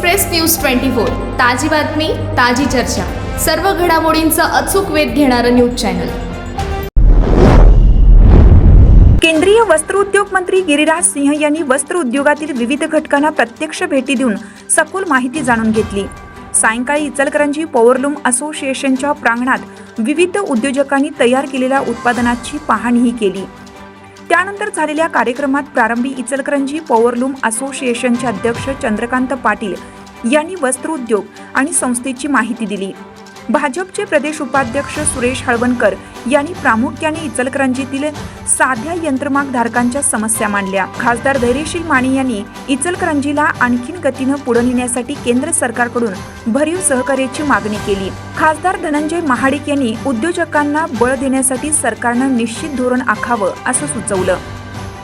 Express news twenty four. ताजी बातमी ताजी चर्चा. सर्व घडामोडींचा अचूक वेध घेणारं न्यूज चॅनल. केंद्रीय वस्त्रोद्योग मंत्री गिरिराज सिंह यांनी वस्त्र उद्योगातील विविध घटकांना प्रत्यक्ष भेटी देऊन सखोल माहिती जाणून घेतली. सायंकाळी इचलकरंजी पॉवरलूम असोसिएशनच्या प्रांगणात विविध उद्योजकांनी तयार केलेल्या उत्पादनाची पाहणीही केली. त्यानंतर झालेल्या कार्यक्रमात प्रारंभी इचलकरंजी पॉवरलूम असोसिएशनचे अध्यक्ष चंद्रकांत पाटील यांनी वस्त्रोद्योग आणि संस्थेची माहिती दिली. भाजपचे प्रदेश उपाध्यक्ष सुरेश हळवणकर यांनी प्रामुख्याने इचलकरंजीतील साध्या यंत्रमाग धारकांच्या समस्या मांडल्या. खासदार धैर्यशील माने यांनी इचलकरंजीला आणखीन गतीनं पुढे नेण्यासाठी केंद्र सरकारकडून भरीव सहकार्याची मागणी केली. खासदार धनंजय महाडिक यांनी उद्योजकांना बळ देण्यासाठी सरकारनं निश्चित धोरण आखावं असं सुचवलं.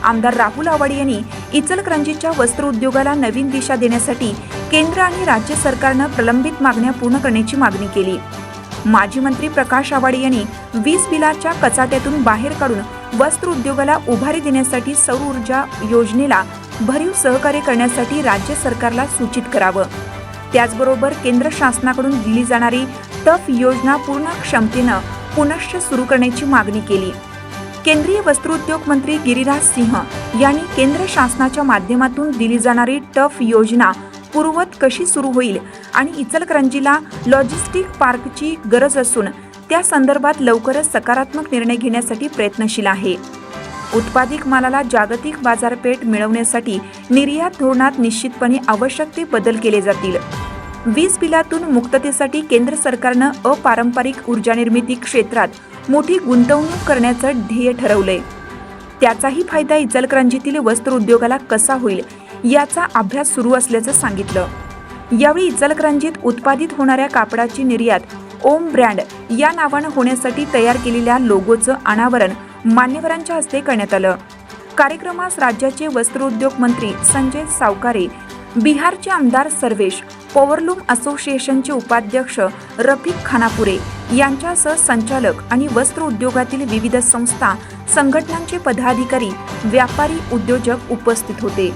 आमदार राहुल आवाडे यांनी इचलकरंजीच्या वस्त्र उद्योगाला नवीन दिशा देण्यासाठी केंद्र आणि राज्य सरकारनं प्रलंबित मागण्या पूर्ण करण्याची मागणी केली. माजी मंत्री प्रकाश आवाडे यांनी वीज बिलाच्या कचाट्यातून बाहेर काढून वस्त्र उद्योगाला उभारी देण्यासाठी सौर ऊर्जा योजनेला भरीव सहकार्य करण्यासाठी राज्य सरकारला सूचित करावं. त्याचबरोबर केंद्र शासनाकडून दिली जाणारी टफ योजना पूर्ण क्षमतेनं पुनश्च सुरू करण्याची मागणी केली. केंद्रीय वस्त्रोद्योग मंत्री गिरिराज सिंह यांनी केंद्र शासनाच्या माध्यमातून दिली जाणारी टफ योजना पूर्ववत कशी सुरू होईल आणि इचलकरंजीला लॉजिस्टिक पार्कची गरज असून त्या संदर्भात लवकरच सकारात्मक निर्णय घेण्यासाठी प्रयत्नशील आहे. उत्पादित मालाला जागतिक बाजारपेठ मिळवण्यासाठी निर्यात धोरणात निश्चितपणे आवश्यक ते बदल केले जातील. वीज बिलातून मुक्ततेसाठी केंद्र सरकारनं अपारंपरिक ऊर्जा निर्मिती क्षेत्रात मोठी गुंतवणूक करण्याचं ध्येय ठरवलंय. त्याचाही फायदा इचलकरंजीतील वस्त्र उद्योगाला कसा होईल याचा अभ्यास सुरू असल्याचं सांगितलं. यावेळी इचलकरंजीत उत्पादित होणाऱ्या कापडाची निर्यात ओम ब्रँड या नावानं होण्यासाठी तयार केलेल्या लोगोचं अनावरण मान्यवरांच्या हस्ते करण्यात आलं. कार्यक्रमास राज्याचे वस्त्रोद्योग मंत्री संजय सावकारे बिहारचे आमदार सर्वेश पॉवरलूम असोसिएशनचे उपाध्यक्ष रफिक खानापुरे यांच्यासह संचालक आणि वस्त्र उद्योगातील विविध संस्था संघटनांचे पदाधिकारी व्यापारी उद्योजक उपस्थित होते.